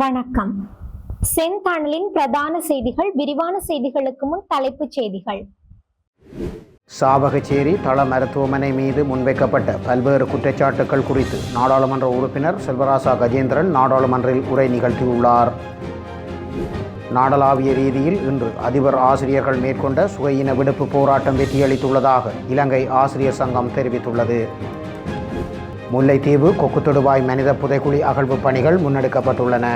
வணக்கம். செந்தானலின் பிரதான செய்திகள் விரிவான செய்திகளுக்கு முன் தலைப்புச் செய்திகள். சாவகச்சேரி தள மருத்துவமனை மீது முன்வைக்கப்பட்ட பல்வேறு குற்றச்சாட்டுகள் குறித்து நாடாளுமன்ற உறுப்பினர் செல்வராசா கஜேந்திரன் நாடாளுமன்றில் உரை நிகழ்த்தியுள்ளார். நாடளாவிய ரீதியில் இன்று அதிபர் ஆசிரியர்கள் மேற்கொண்ட சுகையின விடுப்பு போராட்டம் வெற்றியளித்துள்ளதாக இலங்கை ஆசிரியர் சங்கம் தெரிவித்துள்ளது. முல்லைத்தீவு கொக்குத்தொடுவாய் மனித புதைக்குழி அகழ்வு பணிகள் முன்னெடுக்கப்பட்டுள்ளன.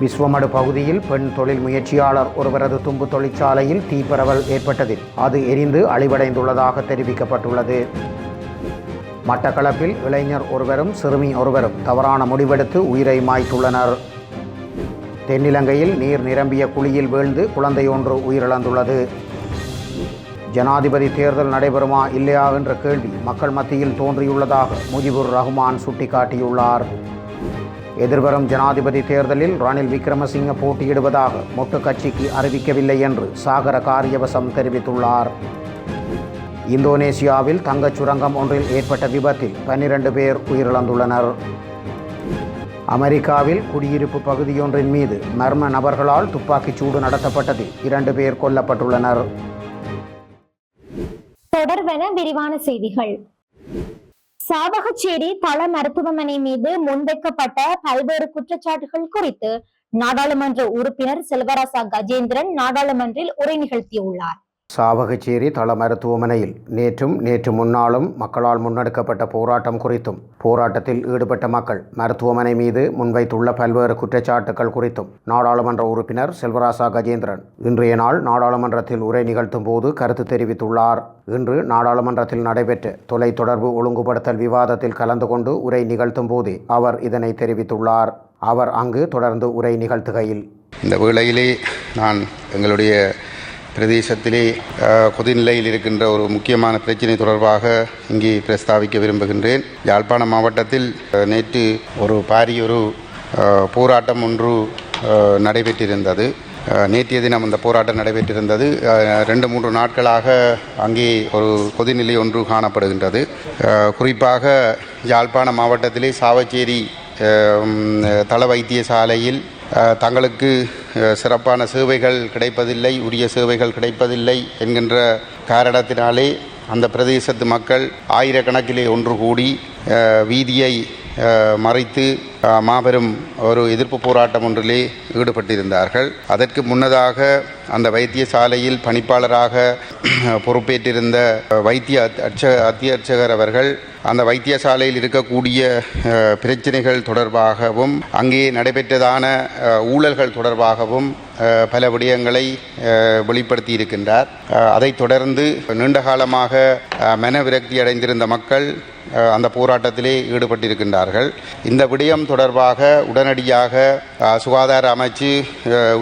விஸ்வமடு பகுதியில் பெண் தொழில் முயற்சியாளர் ஒருவரது தும்பு தொழிற்சாலையில் தீப்பரவல் ஏற்பட்டதில் அது எரிந்து அழிவடைந்துள்ளதாக தெரிவிக்கப்பட்டுள்ளது. மட்டக்களப்பில் இளைஞர் ஒருவரும் சிறுமி ஒருவரும் தவறான முடிவெடுத்து உயிரை மாய்த்துள்ளனர். தென்னிலங்கையில் நீர் நிரம்பிய குழியில் வீழ்ந்து குழந்தையொன்று உயிரிழந்துள்ளது. ஜனாதிபதி தேர்தல் நடைபெறுமா இல்லையா என்ற கேள்வி மக்கள் மத்தியில் தோன்றியுள்ளதாக முஜிபுர் ரஹ்மான் சுட்டிக்காட்டியுள்ளார். எதிர்வரும் ஜனாதிபதி தேர்தலில் ரணில் விக்ரமசிங்க போட்டியிடுவதாக மொட்டு கட்சிக்கு அறிவிக்கவில்லை என்று சாகர காரியவசம் தெரிவித்துள்ளார். இந்தோனேசியாவில் தங்கச் சுரங்கம் ஒன்றில் ஏற்பட்ட விபத்தில் பன்னிரண்டு பேர் உயிரிழந்துள்ளனர். அமெரிக்காவில் குடியிருப்பு பகுதியொன்றின் மீது மர்ம நபர்களால் துப்பாக்கிச் சூடு நடத்தப்பட்டதில் இரண்டு பேர் கொல்லப்பட்டுள்ளனர். தொடர்வென விரிவான செய்திகள். சாவகச்சேரி தள மருத்துவமனை மீது முன்வைக்கப்பட்ட பல்வேறு குற்றச்சாட்டுகள் குறித்து நாடாளுமன்ற உறுப்பினர் செல்வராசா கஜேந்திரன் நாடாளுமன்றில் உரை நிகழ்த்தியுள்ளார். சாவகச்சேரி தள மருத்துவமனையில் நேற்றும் நேற்று முன்னாளும் மக்களால் முன்னெடுக்கப்பட்ட போராட்டம் குறித்தும் போராட்டத்தில் ஈடுபட்ட மக்கள் மருத்துவமனை மீது முன்வைத்துள்ள பல்வேறு குற்றச்சாட்டுகள் குறித்தும் நாடாளுமன்ற உறுப்பினர் செல்வராசா கஜேந்திரன் இன்றைய நாள் நாடாளுமன்றத்தில் உரை நிகழ்த்தும் போது கருத்து தெரிவித்துள்ளார். இன்று நாடாளுமன்றத்தில் நடைபெற்ற தொலைத்தொடர்பு ஒழுங்குபடுத்தல் விவாதத்தில் கலந்து கொண்டு உரை நிகழ்த்தும் போதே அவர் இதனை தெரிவித்துள்ளார். அவர் அங்கு தொடர்ந்து உரை நிகழ்த்துகையில் இந்த வேளையிலே நான் எங்களுடைய பிரதேசத்திலே கொதிநிலையில் இருக்கின்ற ஒரு முக்கியமான பிரச்சினை தொடர்பாக இங்கே பிரஸ்தாவிக்க விரும்புகின்றேன். யாழ்ப்பாணம் மாவட்டத்தில் நேற்று ஒரு பாரிய ஒரு போராட்டம் ஒன்று நடைபெற்றிருந்தது. நேற்றைய தினம் அந்த போராட்டம் நடைபெற்றிருந்தது. ரெண்டு மூன்று நாட்களாக அங்கே ஒரு கொதிநிலை ஒன்று காணப்படுகின்றது. குறிப்பாக யாழ்ப்பாண மாவட்டத்திலே சாவச்சேரி தள வைத்தியசாலையில் தங்களுக்கு சிறப்பான சேவைகள் கிடைப்பதில்லை உரிய சேவைகள் கிடைப்பதில்லை என்கின்ற காரணத்தினாலே அந்த பிரதேசத்து மக்கள் ஆயிரக்கணக்கிலே ஒன்று கூடி வீதியை மறைத்து மாபெரும் ஒரு எதிர்ப்பு போராட்டம் ஒன்றிலே ஈடுபட்டிருந்தார்கள். அதற்கு முன்னதாக அந்த வைத்தியசாலையில் பணிப்பாளராக பொறுப்பேற்றிருந்த வைத்திய அட்ச அத்தியட்சகர் அவர்கள் அந்த வைத்தியசாலையில் இருக்கக்கூடிய பிரச்சனைகள் தொடர்பாகவும் அங்கே நடைபெற்றதான ஊழல்கள் தொடர்பாகவும் பல விடயங்களை வெளிப்படுத்தி இருக்கின்றார் அதைத் தொடர்ந்து நீண்ட காலமாக மனவிரக்தி அடைந்திருந்த மக்கள் அந்த போராட்டத்திலே ஈடுபட்டிருக்கின்றார்கள். இந்த விடயம் தொடர்பாக உடனடியாக சுகாதார அமைச்சு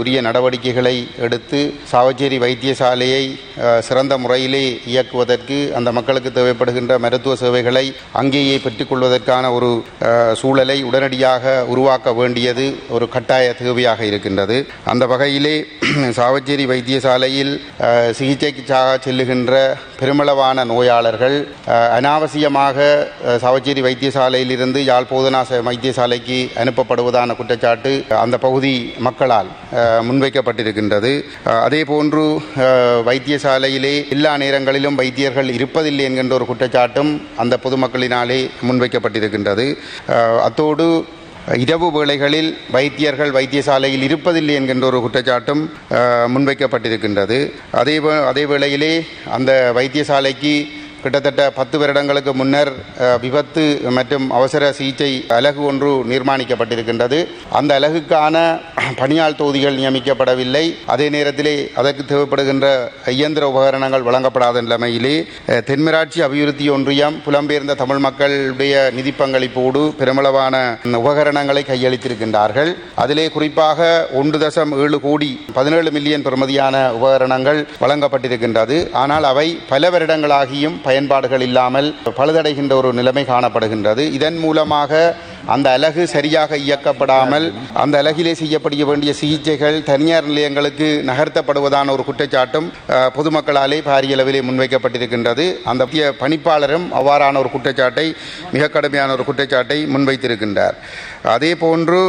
உரிய நடவடிக்கைகளை எடுத்து சாவச்சேரி வைத்தியசாலையை சிறந்த முறையிலே இயக்குவதற்கு அந்த மக்களுக்கு தேவைப்படுகின்ற மருத்துவ சேவைகளை அங்கேயே பெற்றுக்கொள்வதற்கான ஒரு சூழலை உடனடியாக உருவாக்க வேண்டியது ஒரு கட்டாய தேவையாக இருக்கின்றது. அந்த வகையிலே சாவச்சேரி வைத்தியசாலையில் சிகிச்சைக்காக செல்லுகின்ற பெருமளவான நோயாளர்கள் அனாவசியமாக சாவச்சேரி வைத்தியசாலையிலிருந்து யாழ் போதனாச வைத்தியசாலைக்கு அனுப்பப்படுவதான குற்றச்சாட்டு அந்த பகுதி மக்களால் முன்வைக்கப்பட்டிருக்கின்றது. அதே போன்று வைத்தியசாலையிலே எல்லா நேரங்களிலும் வைத்தியர்கள் இருப்பதில்லை என்கின்ற ஒரு குற்றச்சாட்டும் அந்த பொதுமக்களினாலே முன்வைக்கப்பட்டிருக்கின்றது. அத்தோடு இரவு வேளைகளில் வைத்தியர்கள் வைத்தியசாலையில் இருப்பதில்லை என்கின்ற ஒரு குற்றச்சாட்டும் முன்வைக்கப்பட்டிருக்கின்றது. அதே அதே வேளையிலே அந்த வைத்தியசாலைக்கு கிட்டத்தட்ட பத்து வருடங்களுக்கு முன்னர் விபத்து மற்றும் அவசர சிகிச்சை அலகு ஒன்று நிர்மாணிக்கப்பட்டிருக்கின்றது. அந்த அலகுக்கான பணியாள் தொகுதிகள் நியமிக்கப்படவில்லை. அதே நேரத்திலே அதற்கு தேவைப்படுகின்ற இயந்திர உபகரணங்கள் வழங்கப்படாத நிலைமையிலே தென்மராட்சி அபிவிருத்தி ஒன்றியம் புலம்பெயர்ந்த தமிழ் மக்களுடைய நிதி பங்களிப்போடு பெருமளவான உபகரணங்களை கையளித்திருக்கின்றார்கள். அதிலே குறிப்பாக ஒன்று தசம் ஏழு கோடி பதினேழு மில்லியன் பெறுமதியான உபகரணங்கள் வழங்கப்பட்டிருக்கின்றது. ஆனால் அவை பல வருடங்களாகியும் பயன்பாடுகள் இல்லாமல் பழுதடைகின்ற ஒரு நிலைமை காணப்படுகின்றது. இதன் மூலமாக அந்த அலகு சரியாக இயக்கப்படாமல் அந்த அலகிலே செய்யப்பட வேண்டிய சிகிச்சைகள் தனியார் நிலையங்களுக்கு நகர்த்தப்படுவதான ஒரு குற்றச்சாட்டும் பொதுமக்களாலே பாரிய அளவிலே முன்வைக்கப்பட்டிருக்கின்றது. அந்த பணிப்பாளரும் அவ்வாறான ஒரு குற்றச்சாட்டை மிக கடுமையான ஒரு குற்றச்சாட்டை முன்வைத்திருக்கின்றார். அதே போன்று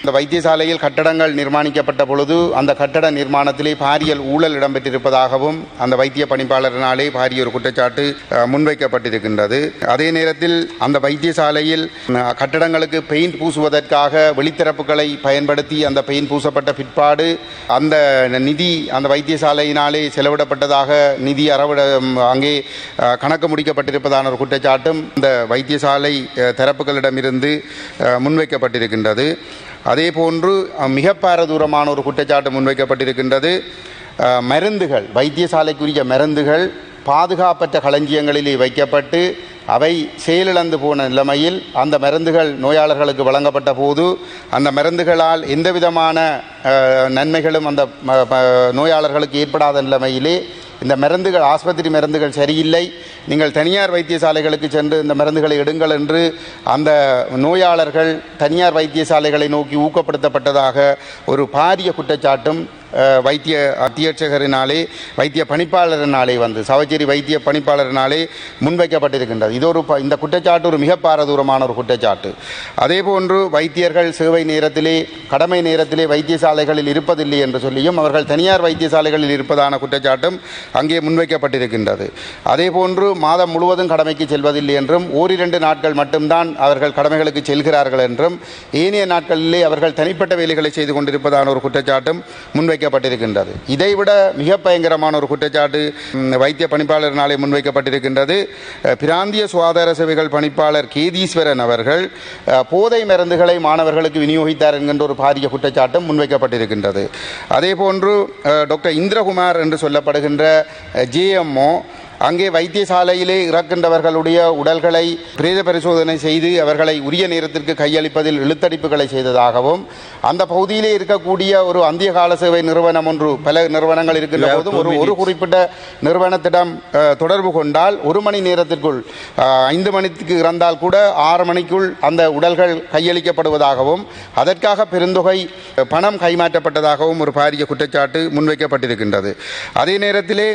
இந்த வைத்தியசாலையில் கட்டடங்கள் நிர்மாணிக்கப்பட்ட பொழுது அந்த கட்டட நிர்மாணத்திலே பாரியல் ஊழல் இடம்பெற்றிருப்பதாகவும் அந்த வைத்திய பணிப்பாளரினாலே பாரிய ஒரு குற்றச்சாட்டு முன்வைக்கப்பட்டிருக்கின்றது. அதே நேரத்தில் அந்த வைத்தியசாலையில் கட்டடங்களுக்கு பெயிண்ட் பூசுவதற்காக வெளித்திறப்புகளை பயன்படுத்தி அந்த பெயிண்ட் பூசப்பட்ட பிற்பாடு அந்த நிதி அந்த வைத்தியசாலையினாலே செலவிடப்பட்டதாக நிதி அறவிட அங்கே கணக்கு முடிக்கப்பட்டிருப்பதான ஒரு குற்றச்சாட்டும் இந்த வைத்தியசாலை தரப்புகளிடமிருந்து முன்வைக்க முன்வைக்கப்பட்டிருக்கின்றது. அதே போன்று மிக பாரதூரமான ஒரு குற்றச்சாட்டு முன்வைக்கப்பட்டிருக்கின்றது. மருந்துகள் வைத்தியசாலைக்குரிய மருந்துகள் பாதுகாப்பற்ற களஞ்சியங்களிலே வைக்கப்பட்டு அவை செயலிழந்து போன நிலைமையில் அந்த மருந்துகள் நோயாளர்களுக்கு வழங்கப்பட்ட போது அந்த மருந்துகளால் எந்த விதமான நன்மைகளும் அந்த நோயாளர்களுக்கு ஏற்படாத நிலைமையிலே இந்த மருந்துகள் ஆஸ்பத்திரி மருந்துகள் சரியில்லை. நீங்கள் தனியார் வைத்தியசாலைகளுக்கு சென்று இந்த மருந்துகளை எடுங்கள் என்று அந்த நோயாளர்கள் தனியார் வைத்தியசாலைகளை நோக்கி ஊக்கப்படுத்தப்பட்டதாக ஒரு பாரிய குற்றச்சாட்டும் வைத்திய அத்தியட்சகரினாலே வைத்திய பணிப்பாளரினாலே வந்து சவச்சேரி வைத்திய பணிப்பாளரினாலே முன்வைக்கப்பட்டிருக்கின்றது. இது ஒரு ப- இந்த குற்றச்சாட்டு ஒரு மிக பாரதூரமான ஒரு குற்றச்சாட்டு. அதே போன்று வைத்தியர்கள் சேவை நேரத்திலே கடமை நேரத்திலே வைத்தியசாலைகளில் இருப்பதில்லை என்று சொல்லியும் அவர்கள் தனியார் வைத்தியசாலைகளில் இருப்பதான குற்றச்சாட்டும் அங்கே முன்வைக்கப்பட்டிருக்கின்றது. அதே போன்று மாதம் முழுவதும் கடமைக்கு செல்வதில்லை என்றும் ஓரிரண்டு நாட்கள் மட்டும்தான் அவர்கள் கடமைகளுக்கு செல்கிறார்கள் என்றும் ஏனைய நாட்களிலே அவர்கள் தனிப்பட்ட வேலைகளை செய்து கொண்டிருப்பதான ஒரு குற்றச்சாட்டும் முன்வைக்க முன்வைக்கப்பட்டிருக்கின்றது இதைவிட மிக பயங்கரமான ஒரு குற்றச்சாட்டு வைத்திய வைத்திய பணிப்பாளரினாலே முன்வைக்கப்பட்டிருக்கின்றது. பிராந்திய சுகாதார சேவைகள் பணிப்பாளர் கேதீஸ்வரன் அவர்கள் போதை மருந்துகளை மாணவர்களுக்கு விநியோகித்தார் என்கின்ற ஒரு பாரிய குற்றச்சாட்டும் முன்வைக்கப்பட்டிருக்கின்றது. அதே போன்று டாக்டர் இந்திரகுமார் என்று சொல்லப்படுகின்ற ஜேஎம்ஓ அங்கே வைத்தியசாலையிலே இறக்கின்றவர்களுடைய உடல்களை பிரேத பரிசோதனை செய்து அவர்களை உரிய நேரத்திற்கு கையளிப்பதில் இழுத்தடிப்புகளை செய்ததாகவும் அந்த பகுதியிலே இருக்கக்கூடிய ஒரு அந்திய கால சேவை நிறுவனம் ஒன்று பல நிறுவனங்கள் இருக்கின்ற போதும் ஒரு ஒரு குறிப்பிட்ட நிறுவனத்திடம் தொடர்பு கொண்டால் ஒரு மணி நேரத்திற்குள் ஐந்து மணிக்கு இறந்தால் கூட ஆறு மணிக்குள் அந்த உடல்கள் கையளிக்கப்படுவதாகவும் அதற்காக பெருந்தொகை பணம் கைமாற்றப்பட்டதாகவும் ஒரு பாரிய குற்றச்சாட்டு முன்வைக்கப்பட்டிருக்கின்றது. அதே நேரத்திலே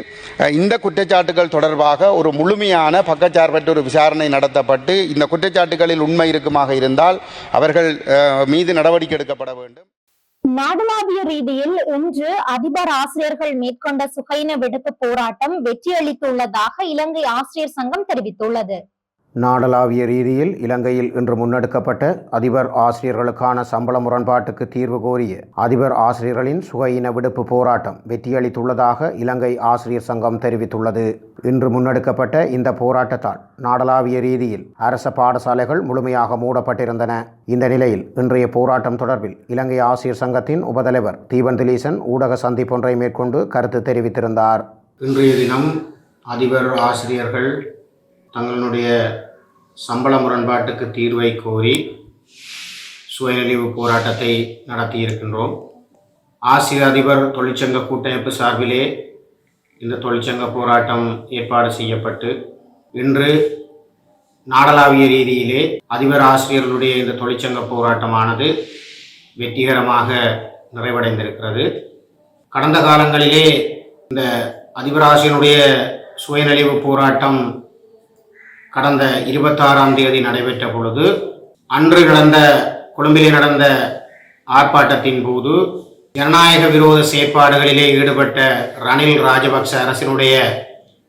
இந்த குற்றச்சாட்டுகள் தொடர்பாக ஒரு முழுமையான பக்கச்சார்பற்ற ஒரு விசாரணை நடத்தப்பட்டு இந்த குற்றச்சாட்டுகளில் உண்மை இருக்குமாக இருந்தால் அவர்கள் அஹ், மீது நடவடிக்கை எடுக்கப்பட வேண்டும். நாடளாவிய ரீதியில் இன்று அதிபர் ஆசிரியர்கள் மேற்கொண்ட சுகையின விடுப்பு போராட்டம் வெற்றியளித்துள்ளதாக இலங்கை ஆசிரியர் சங்கம் தெரிவித்துள்ளது. நாடளாவிய ரீதியில் இலங்கையில் இன்று முன்னெடுக்கப்பட்ட அதிபர் ஆசிரியர்களுக்கான சம்பள முரண்பாட்டுக்கு தீர்வு கோரிய அதிபர் ஆசிரியர்களின் சுகையின விடுப்பு போராட்டம் வெற்றியளித்துள்ளதாக இலங்கை ஆசிரியர் சங்கம் தெரிவித்துள்ளது. இன்று முன்னெடுக்கப்பட்ட இந்த போராட்டத்தால் நாடளாவிய ரீதியில் அரச பாடசாலைகள் முழுமையாக மூடப்பட்டிருந்தன. இந்த நிலையில் இன்றைய போராட்டம் தொடர்பில் இலங்கை ஆசிரியர் சங்கத்தின் உபதலைவர் தீபன் திலீசன் ஊடக சந்திப்பொன்றை மேற்கொண்டு கருத்து தெரிவித்திருந்தார். இன்றைய தினம் அதிபர் ஆசிரியர்கள் தங்களுடைய சம்பள முரண்பாட்டுக்கு தீர்வை கோரி சுயநலிவு போராட்டத்தை நடத்தியிருக்கின்றோம். ஆசிய அதிபர் தொழிற்சங்க கூட்டமைப்பு சார்பிலே இந்த தொழிற்சங்க போராட்டம் ஏற்பாடு செய்யப்பட்டு இன்று நாடளாவிய ரீதியிலே அதிபர் ஆசிரியர்களுடைய இந்த தொழிற்சங்க போராட்டமானது வெற்றிகரமாக நிறைவடைந்திருக்கிறது. கடந்த காலங்களிலே இந்த அதிபர் ஆசிரியனுடைய சுயநலிவு போராட்டம் கடந்த இருபத்தாறாம் தேதி நடைபெற்ற பொழுது அன்று நடந்த கொழும்பிலே நடந்த ஆர்ப்பாட்டத்தின் போது ஜனநாயக விரோத செயற்பாடுகளிலே ஈடுபட்ட ரணில் ராஜபக்ச அரசினுடைய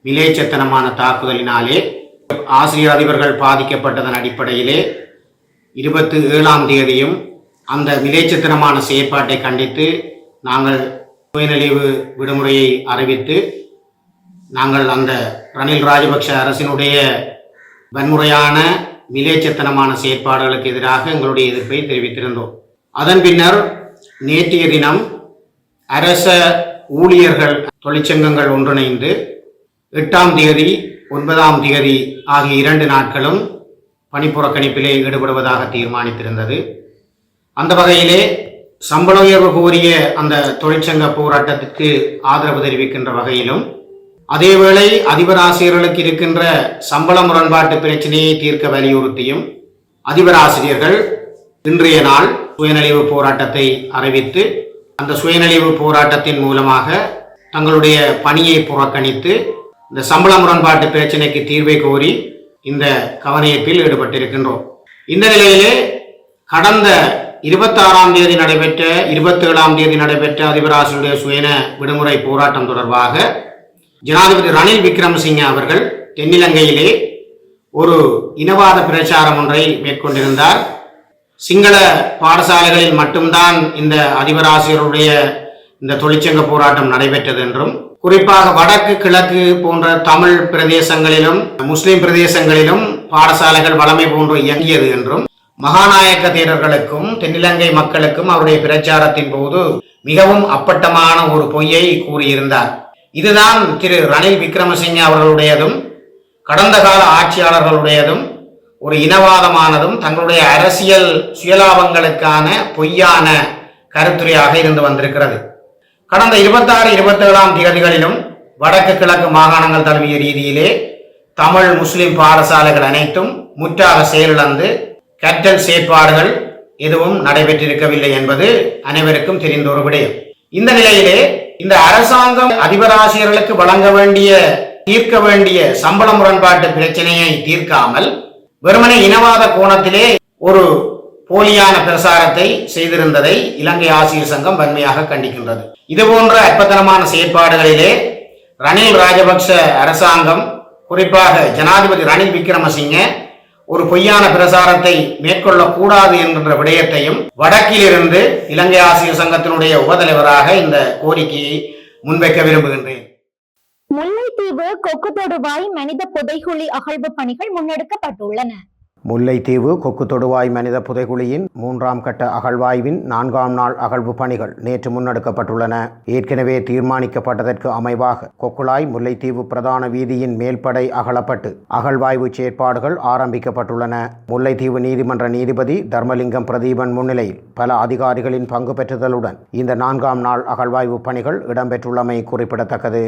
விலேச்சத்தனமான தாக்குதலினாலே ஆசிரியர் அதிபர்கள் பாதிக்கப்பட்டதன் அடிப்படையிலே இருபத்தி ஏழாம் தேதியும் அந்த விலேச்சத்தனமான செயற்பாட்டை கண்டித்து நாங்கள் சுயநலிவு விடுமுறையை அறிவித்து நாங்கள் அந்த ரணில் ராஜபக்ஷ அரசினுடைய வன்முறையான மிலேச்சத்தனமான செயற்பாடுகளுக்கு எதிராக எங்களுடைய எதிர்ப்பை தெரிவித்திருந்தோம். அதன் பின்னர் நேற்றைய தினம் அரச ஊழியர்கள் தொழிற்சங்கங்கள் ஒன்றிணைந்து எட்டாம் தேதி ஒன்பதாம் தேதி ஆகிய இரண்டு நாட்களும் பணிப்புறக்கணிப்பிலே ஈடுபடுவதாக தீர்மானித்திருந்தது. அந்த வகையிலே சம்பள உயர்வு கோரிய அந்த தொழிற்சங்க போராட்டத்திற்கு ஆதரவு தெரிவிக்கின்ற வகையிலும் அதேவேளை அதிபர் ஆசிரியர்களுக்கு இருக்கின்ற சம்பள முரண்பாட்டு பிரச்சனையை தீர்க்க வலியுறுத்தியும் அதிபர் ஆசிரியர்கள் இன்றைய நாள் சுயநலிவு போராட்டத்தை அறிவித்து அந்த சுயநலிவு போராட்டத்தின் மூலமாக தங்களுடைய பணியை புறக்கணித்து இந்த சம்பள முரண்பாட்டு பிரச்சனைக்கு தீர்வை கோரி இந்த கவனியத்தில் ஈடுபட்டிருக்கின்றோம். இந்த நிலையிலே கடந்த இருபத்தாறாம் தேதி நடைபெற்ற இருபத்தேழாம் தேதி நடைபெற்ற அதிபராசனுடைய சுயன விடுமுறை போராட்டம் தொடர்பாக ஜனாதிபதி ரணில் விக்ரமசிங்க அவர்கள் தென்னிலங்கையிலே ஒரு இனவாத பிரச்சாரம் ஒன்றை மேற்கொண்டிருந்தார். சிங்கள பாடசாலைகளில் மட்டும்தான் இந்த அதிபராசிரியருடைய இந்த தொழிற்சங்க போராட்டம் நடைபெற்றது என்றும் குறிப்பாக வடக்கு கிழக்கு போன்ற தமிழ் பிரதேசங்களிலும் முஸ்லிம் பிரதேசங்களிலும் பாடசாலைகள் வளமை போன்று இயங்கியது என்றும் மகாநாயக்க தேரர்களுக்கும் தென்னிலங்கை மக்களுக்கும் அவருடைய பிரச்சாரத்தின் போது மிகவும் அப்பட்டமான ஒரு பொய்யை கூறியிருந்தார். இதுதான் திரு ரணில் விக்ரமசிங்க அவர்களுடையதும் கடந்த கால ஆட்சியாளர்களுடையதும் ஒரு இனவாதமானதும் தங்களுடைய அரசியல் சுயலாபங்களுக்கான பொய்யான கருத்துரையாக இருந்து வந்திருக்கிறது. கடந்த இருபத்தாறு இருபத்தேழாம் தேதிகளிலும் வடக்கு கிழக்கு மாகாணங்கள் தழுவிய ரீதியிலே தமிழ் முஸ்லிம் பாடசாலைகள் அனைத்தும் முற்றாக செயலிழந்து கற்றல் செயற்பாடுகள் எதுவும் நடைபெற்றிருக்கவில்லை என்பது அனைவருக்கும் தெரிந்த ஒரு விடயம். இந்த நிலையிலே இந்த அரசாங்கம் அதிபராசிரியர்களுக்கு வழங்க வேண்டிய தீர்க்க வேண்டிய சம்பள முரண்பாட்டு பிரச்சனையை தீர்க்காமல் வெறுமனே இனவாத கோணத்திலே ஒரு போலியான பிரசாரத்தை செய்திருந்ததை இலங்கை ஆசிரியர் சங்கம் வன்மையாக கண்டிக்கின்றது. இது போன்ற அற்பத்தனமான செயற்பாடுகளிலே ரணில் ராஜபக்ஷ அரசாங்கம் குறிப்பாக ஜனாதிபதி ரணில் விக்ரமசிங்க ஒரு பொய்யான பிரசாரத்தை மேற்கொள்ளக்கூடாது என்கின்ற விடயத்தையும் வடக்கிலிருந்து இலங்கை ஆசிரியர் சங்கத்தினுடைய உபதலைவராக இந்த கோரிக்கையை முன்வைக்க விரும்புகின்றேன். முல்லைத்தீவு கொக்கு தொடுவாய் மனித புதைகுழி அகழ்வு பணிகள் முன்னெடுக்கப்பட்டுள்ளன. முல்லைத்தீவு கொக்கு தொடுவாய் மனித புதைகுழியின் மூன்றாம் கட்ட அகழ்வாய்வின் நான்காம் நாள் அகழ்வு பணிகள் நேற்று முன்னெடுக்கப்பட்டுள்ளன. ஏற்கனவே தீர்மானிக்கப்பட்டதற்கு அமைவாக கொக்குளாய் முல்லைத்தீவு பிரதான வீதியின் மேல்படை அகலப்பட்டு அகழ்வாய்வு செயற்பாடுகள் ஆரம்பிக்கப்பட்டுள்ளன. முல்லைத்தீவு நீதிமன்ற நீதிபதி தர்மலிங்கம் பிரதீபன் முன்னிலையில் பல அதிகாரிகளின் பங்கு பெற்றுதலுடன் இந்த நான்காம் நாள் அகழ்வாய்வு பணிகள் இடம்பெற்றுள்ளமை குறிப்பிடத்தக்கது.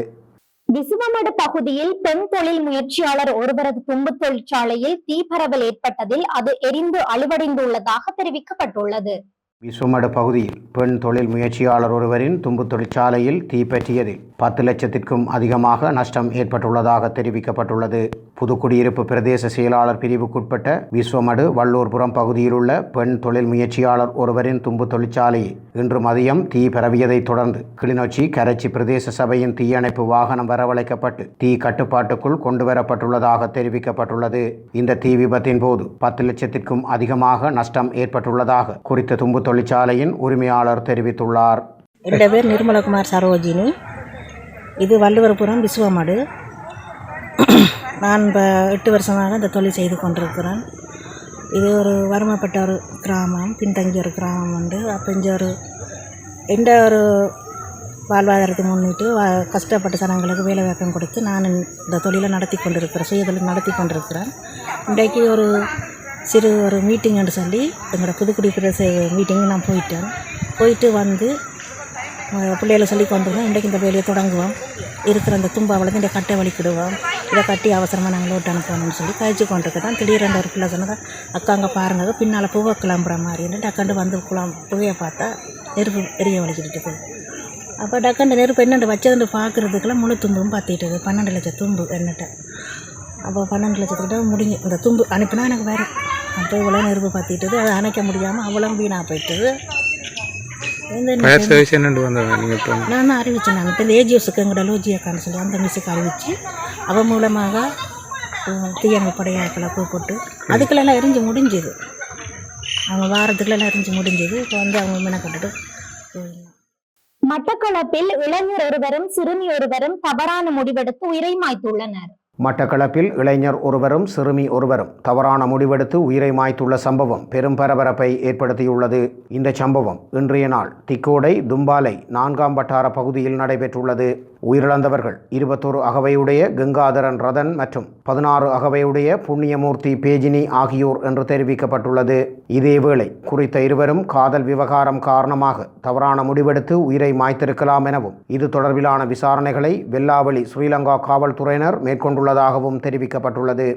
விசுவமடு பகுதியில் பெண் தொழில் முயற்சியாளர் ஒருவரது தும்பு தொழிற்சாலையில் தீப்பரவல் ஏற்பட்டதில் அது எரிந்து அழுவடைந்துள்ளதாக தெரிவிக்கப்பட்டுள்ளது. விஸ்வமடு பகுதியில் பெண் தொழில் முயற்சியாளர் ஒருவரின் தும்பு தொழிற்சாலையில் தீப்பற்றியதில் பத்து லட்சத்திற்கும் அதிகமாக நஷ்டம் ஏற்பட்டுள்ளதாக தெரிவிக்கப்பட்டுள்ளது. புதுக்குடியிருப்பு பிரதேச செயலாளர் பிரிவுக்குட்பட்ட விஸ்வமடு வள்ளூர்புரம் பகுதியில் உள்ள பெண் தொழில் முயற்சியாளர் ஒருவரின் தும்பு தொழிற்சாலையில் இன்று மதியம் தீ பரவியதைத் தொடர்ந்து கிளிநொச்சி கரைச்சி பிரதேச சபையின் தீயணைப்பு வாகனம் வரவழைக்கப்பட்டு தீ கட்டுப்பாட்டுக்குள் கொண்டுவரப்பட்டுள்ளதாக தெரிவிக்கப்பட்டுள்ளது. இந்த தீ விபத்தின் போது பத்து லட்சத்திற்கும் அதிகமாக நஷ்டம் ஏற்பட்டுள்ளதாக குறித்த தும்பு தொழிற்சாலையின் உரிமையாளர் தெரிவித்துள்ளார். என்னோட பேர் நிர்மலகுமார் சரோஜினி. இது வள்ளுவரபுரம் விசுவமடு. நான் இப்போ எட்டு வருஷமாக இந்த தொழில் செய்து கொண்டிருக்கிறேன். இது ஒரு வறுமைப்பட்ட ஒரு கிராமம் பின்தங்கிய ஒரு கிராமம் உண்டு. அப்போ இங்கே ஒரு எந்த ஒரு வாழ்வாதாரத்தை முன்னிட்டு கஷ்டப்பட்ட ஜனங்களுக்கு வேலை வாய்ப்பும் கொடுத்து நான் இந்த தொழிலை நடத்தி கொண்டிருக்கிறேன் சுயதொழில் நடத்தி கொண்டிருக்கிறேன். இன்றைக்கு ஒரு சிறு ஒரு மீட்டிங்னு சொல்லி எங்களோட புதுக்குடி பிரதேச மீட்டிங் நான் போயிட்டேன். போயிட்டு வந்து பிள்ளைகளை சொல்லி கொண்டு வந்தோம். இன்றைக்கு இந்த வேலையை தொடங்குவோம். இருக்கிற அந்த தும்பாவில் இந்த கட்டை வலிக்கிடுவோம். இதை கட்டி அவசரமாக நாங்கள் ஓட்டு அனுப்பணும்னு சொல்லி கழிச்சு கொண்டிருக்க தான் திடீரென்று ஒரு பிள்ளை சொன்னதா அக்கா அங்கே பாருங்க. பின்னால் புகை கிளம்புற மாதிரி. டக்காண்டு வந்து குளம் புகையை பார்த்தா நெருப்பு எரிய வலிக்கிட்டு அப்போ டக்கண்டு நெருப்பு என்னென்று வச்சதுன்னு பார்க்குறதுக்குலாம் முழு தும்பும் பற்றிட்டுது பன்னெண்டு லட்சம் தும்பு என்னட்ட அப்போ பன்னெண்டு லட்சத்துக்கிட்ட முடிஞ்சு. இந்த தும்பு அனுப்பினா எனக்கு வேறு. அப்போ இவ்வளோ நெருப்பு பற்றிட்டுது அதை அணைக்க முடியாமல் அவ்வளோ வீணாக போயிட்டுது. நான் அறிவிச்சேன்? நான் இப்போ இந்த ஏஜிஎஸ்க்கு எங்களோட லோஜியாக்கான்னு சொல்லி அந்த மிஸ்ஸுக்கு அறிவித்து அவன் மூலமாக தீயணைப்பு படையாட்களை கூப்பிட்டு அதுக்குள்ளெல்லாம் எரிஞ்சு முடிஞ்சுது. அவங்க வாரத்துக்குள்ளெல்லாம் எரிஞ்சு முடிஞ்சுது. இப்போ வந்து அவங்க மெனக்கட்டுட்டு மட்டக்களப்பில் இளைஞர் ஒருவரும் சிறுமி ஒருவரும் தவறான முடிவெடுத்து உயிரை மாய்த்துள்ளனர். மட்டக்களப்பில் இளைஞர் ஒருவரும் சிறுமி ஒருவரும் தவறான முடிவெடுத்து உயிரை மாய்த்துள்ள சம்பவம் பெரும் பரபரப்பை ஏற்படுத்தியுள்ளது. இந்த சம்பவம் இன்றைய நாள் திக்கோடை தும்பாலை நான்காம் வட்டார பகுதியில் நடைபெற்றுள்ளது. உயிரிழந்தவர்கள். இருபத்தொரு அகவையுடைய கங்காதரன் ரதன் மற்றும் பதினாறு அகவையுடைய புண்ணியமூர்த்தி பேஜினி ஆகியோர் என்று தெரிவிக்கப்பட்டுள்ளது. இதேவேளை குறித்த இருவரும் காதல் விவகாரம் காரணமாக தவறான முடிவெடுத்து உயிரை மாய்த்திருக்கலாம் எனவும் இது தொடர்பிலான விசாரணைகளை வெல்லாவளி ஸ்ரீலங்கா காவல்துறையினர் மேற்கொண்டுள்ளதாகவும் தெரிவிக்கப்பட்டுள்ளது.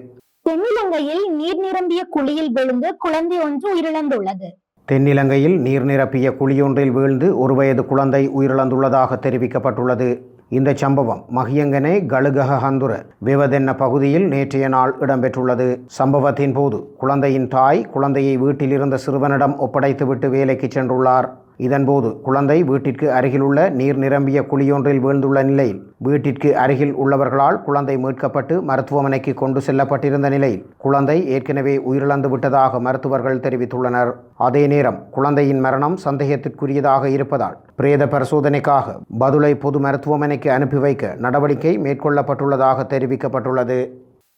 தென்னிலங்கையில் நீர் நிரம்பிய குழியில் விழுந்து குழந்தை ஒன்று உயிரிழந்துள்ளது. தென்னிலங்கையில் நீர் நிரப்பிய குழியொன்றில் வீழ்ந்து ஒரு வயது குழந்தை உயிரிழந்துள்ளதாக தெரிவிக்கப்பட்டுள்ளது. இந்த சம்பவம் மகியங்கனே கழுகக ஹந்துர விவதென்ன பகுதியில் நேற்றைய நாள் இடம்பெற்றுள்ளது. சம்பவத்தின் போது குழந்தையின் தாய் குழந்தையை வீட்டில் இருந்த சிறுவனிடம் ஒப்படைத்துவிட்டு வேலைக்கு சென்றுள்ளார். இதன்போது குழந்தை வீட்டிற்கு அருகிலுள்ள நீர் நிரம்பிய குழியொன்றில் வீழ்ந்துள்ள நிலையில் வீட்டிற்கு அருகில் உள்ளவர்களால் குழந்தை மீட்கப்பட்டு மருத்துவமனைக்கு கொண்டு செல்லப்பட்டிருந்த நிலையில் குழந்தை ஏற்கனவே உயிரிழந்து விட்டதாக மருத்துவர்கள் தெரிவித்துள்ளனர். அதே நேரம் குழந்தையின் மரணம் சந்தேகத்திற்குரியதாக இருப்பதால் பிரேத பரிசோதனைக்காக பதுளை பொது மருத்துவமனைக்கு அனுப்பி வைக்க நடவடிக்கை மேற்கொள்ளப்பட்டுள்ளதாக தெரிவிக்கப்பட்டுள்ளது.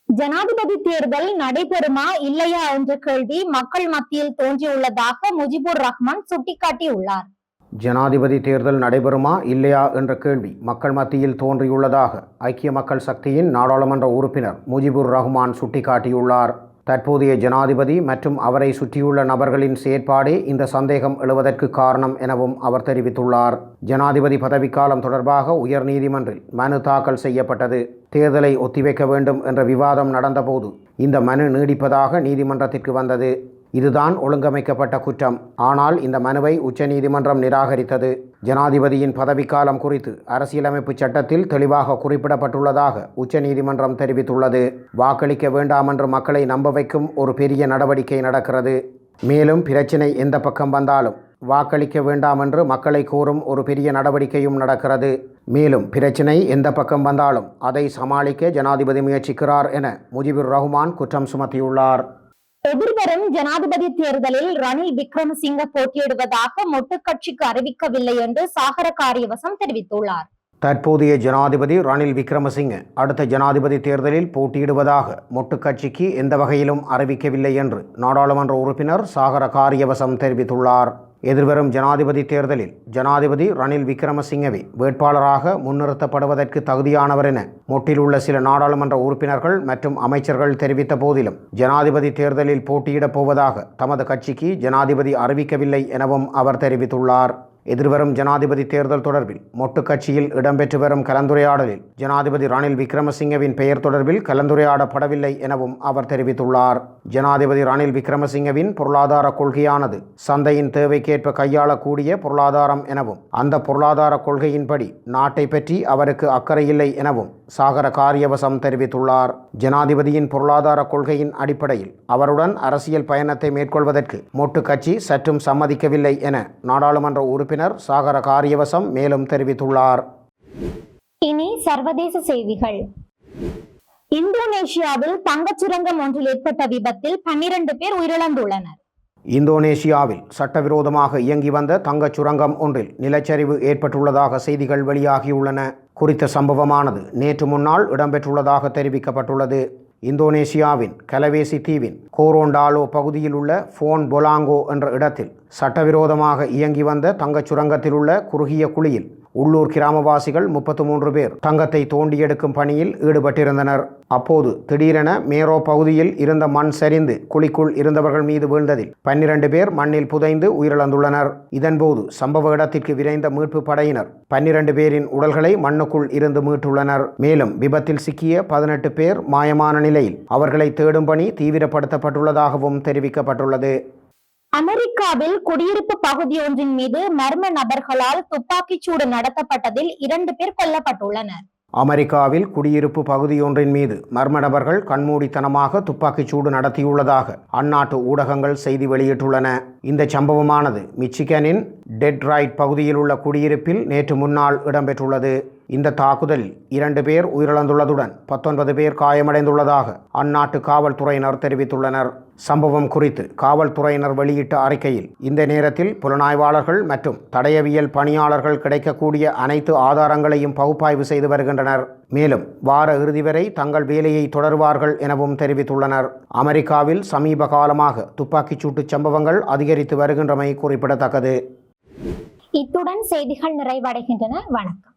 ஜனாதிபதி தேர்தல் நடைபெறுமா இல்லையா என்ற கேள்வி மக்கள் மத்தியில் தோன்றியுள்ளதாக முஜிபுர் ரஹ்மான் சுட்டிக்காட்டியுள்ளார். ஜனாதிபதி தேர்தல் நடைபெறுமா இல்லையா என்ற கேள்வி மக்கள் மத்தியில் தோன்றியுள்ளதாக ஐக்கிய மக்கள் சக்தியின் நாடாளுமன்ற உறுப்பினர் முஜிபுர் ரஹ்மான் சுட்டிக்காட்டியுள்ளார். தற்போதைய ஜனாதிபதி மற்றும் அவரை சுற்றியுள்ள நபர்களின் செயற்பாடே இந்த சந்தேகம் எழுவதற்கு காரணம் எனவும் அவர் தெரிவித்துள்ளார். ஜனாதிபதி பதவிக்காலம் தொடர்பாக உயர்நீதிமன்றில் மனு தாக்கல் செய்யப்பட்டது. தேர்தலை ஒத்திவைக்க வேண்டும் என்ற விவாதம் நடந்தபோது இந்த மனு நீடிப்பதாக நீதிமன்றத்திற்கு வந்தது. இதுதான் ஒழுங்கமைக்கப்பட்ட குற்றம். ஆனால் இந்த மனுவை உச்சநீதிமன்றம் நிராகரித்தது. ஜனாதிபதியின் பதவிக்காலம் குறித்து அரசியலமைப்பு சட்டத்தில் தெளிவாக குறிப்பிடப்பட்டுள்ளதாக உச்சநீதிமன்றம் தெரிவித்துள்ளது. வாக்களிக்க வேண்டாம் என்று மக்களை நம்ப வைக்கும் ஒரு பெரிய நடவடிக்கை நடக்கிறது. மேலும் பிரச்சினை எந்த பக்கம் வந்தாலும் வாக்களிக்க வேண்டாம் என்று மக்களை கூறும் ஒரு பெரிய நடவடிக்கையும் நடக்கிறது. மேலும் பிரச்சினை எந்த பக்கம் வந்தாலும் அதை சமாளிக்க ஜனாதிபதி முயற்சிக்கிறார் என முஜிபுர் ரஹ்மான் குற்றம் சுமத்தியுள்ளார். எதிர்வரும் ஜனாதிபதி தேர்தலில் ரணில் விக்ரமசிங்க போட்டியிடுவதாக மொட்டு கட்சிக்கு அறிவிக்கவில்லை என்று சாகர காரியவசம் தெரிவித்துள்ளார். தற்போதைய ஜனாதிபதி ரணில் விக்ரமசிங்க அடுத்த ஜனாதிபதி தேர்தலில் போட்டியிடுவதாக மொட்டு கட்சிக்கு எந்த வகையிலும் அறிவிக்கவில்லை என்று நாடாளுமன்ற உறுப்பினர் சாகர காரியவசம் தெரிவித்துள்ளார். எதிர்வரும் ஜனாதிபதி தேர்தலில் ஜனாதிபதி ரணில் விக்ரமசிங்கவே வேட்பாளராக முன்னிறுத்தப்படுவதற்கு தகுதியானவர் என மொட்டில் உள்ள சில நாடாளுமன்ற உறுப்பினர்கள் மற்றும் அமைச்சர்கள் தெரிவித்த போதிலும் ஜனாதிபதி தேர்தலில் போட்டியிடப் போவதாக தமது கட்சிக்கு ஜனாதிபதி அறிவிக்கவில்லை எனவும் அவர் தெரிவித்துள்ளார். எதிர்வரும் ஜனாதிபதி தேர்தல் தொடர்பில் மொட்டு கட்சியில் இடம்பெற்று வரும் கலந்துரையாடலில் ஜனாதிபதி ரணில் விக்ரமசிங்கவின் பெயர் தொடர்பில் கலந்துரையாடப்படவில்லை எனவும் அவர் தெரிவித்துள்ளார். ஜனாதிபதி ரணில் விக்ரமசிங்கவின் பொருளாதார கொள்கையானது சந்தையின் தேவைக்கேற்ப கையாளக்கூடிய பொருளாதாரம் எனவும் அந்த பொருளாதார கொள்கையின்படி நாட்டை பற்றி அவருக்கு அக்கறையில்லை எனவும் சாகர காரியவசம் தெரிவித்துள்ளார். ஜனாதிபதியின் பொருளாதார கொள்கையின் அடிப்படையில் அவருடன் அரசியல் பயணத்தை மேற்கொள்வதற்கு மொட்டு கட்சி சற்றும் சம்மதிக்கவில்லை என நாடாளுமன்ற உறுப்பினர் சாகர காரியவசம் மேலும் தெரிவித்துள்ளார். இனி சர்வதேச செய்திகள். இந்தோனேஷியாவில் தங்கச் சுரங்கம் ஒன்றில் ஏற்பட்ட விபத்தில் பன்னிரண்டு பேர் உயிரிழந்துள்ளனர். இந்தோனேசியாவில் சட்டவிரோதமாக இயங்கி வந்த தங்கச் சுரங்கம் ஒன்றில் நிலச்சரிவு ஏற்பட்டுள்ளதாக செய்திகள் வெளியாகியுள்ளன. குறித்த சம்பவமானது நேற்று முன்னாள் இடம்பெற்றுள்ளதாக தெரிவிக்கப்பட்டுள்ளது. இந்தோனேசியாவின் கலவேசி தீவின் கோரோண்டாலோ பகுதியில் உள்ள ஃபோன் பொலாங்கோ என்ற இடத்தில் சட்டவிரோதமாக இயங்கி வந்த தங்கச் சுரங்கத்தில் உள்ள குறுகிய குழியில் உள்ளூர் கிராமவாசிகள் முப்பத்து மூன்று பேர் தங்கத்தை தோண்டி எடுக்கும் பணியில் ஈடுபட்டிருந்தனர். அப்போது திடீரென மேரோ பகுதியில் இருந்த மண் சரிந்து குழிக்குள் இருந்தவர்கள் மீது வீழ்ந்ததில் பன்னிரண்டு பேர் மண்ணில் புதைந்து உயிரிழந்துள்ளனர். இதன்போது சம்பவ இடத்திற்கு விரைந்த மீட்பு படையினர் பன்னிரண்டு பேரின் உடல்களை மண்ணுக்குள் இருந்து மீட்டுள்ளனர். மேலும் விபத்தில் சிக்கிய பதினெட்டு பேர் மாயமான நிலையில் அவர்களை தேடும் பணி ஏற்பட்டுள்ளதாகவும் தெரிவிக்கப்பட்டுள்ளது. அமெரிக்காவில் குடியிருப்பு பகுதி ஒன்றின் மீது மர்ம நபர்களால் துப்பாக்கிச் சூடு நடத்தப்பட்டதில் இரண்டு பேர் கொல்லப்பட்டுள்ளனர். அமெரிக்காவில் குடியிருப்பு பகுதியொன்றின் மீது மர்ம நபர்கள் கண்மூடித்தனமாக துப்பாக்கிச் சூடு நடத்தியுள்ளதாக அந்நாட்டு ஊடகங்கள் செய்தி வெளியிட்டுள்ளன. இந்த சம்பவமானது மிச்சிகனின் டெட்ரைட் பகுதியில் உள்ள குடியிருப்பில் நேற்று முன்னாள் இடம்பெற்றுள்ளது. இந்த தாக்குதலில் இரண்டு பேர் உயிரிழந்துள்ளதுடன் பத்தொன்பது பேர் காயமடைந்துள்ளதாக அந்நாட்டு காவல்துறையினர் தெரிவித்துள்ளனர். சம்பவம் குறித்து காவல்துறையினர் வெளியிட்ட அறிக்கையில் இந்த நேரத்தில் புலனாய்வாளர்கள் மற்றும் தடயவியல் பணியாளர்கள் கிடைக்கக்கூடிய அனைத்து ஆதாரங்களையும் பகுப்பாய்வு செய்து வருகின்றனர். மேலும் வார இறுதி வரை தங்கள் வேலையை தொடருவார்கள் எனவும் தெரிவித்துள்ளனர். அமெரிக்காவில் சமீப காலமாக துப்பாக்கிச் சூட்டு சம்பவங்கள் அதிகரித்து வருகின்றமை குறிப்பிடத்தக்கது. இத்துடன் செய்திகள் நிறைவடைகின்றன. வணக்கம்.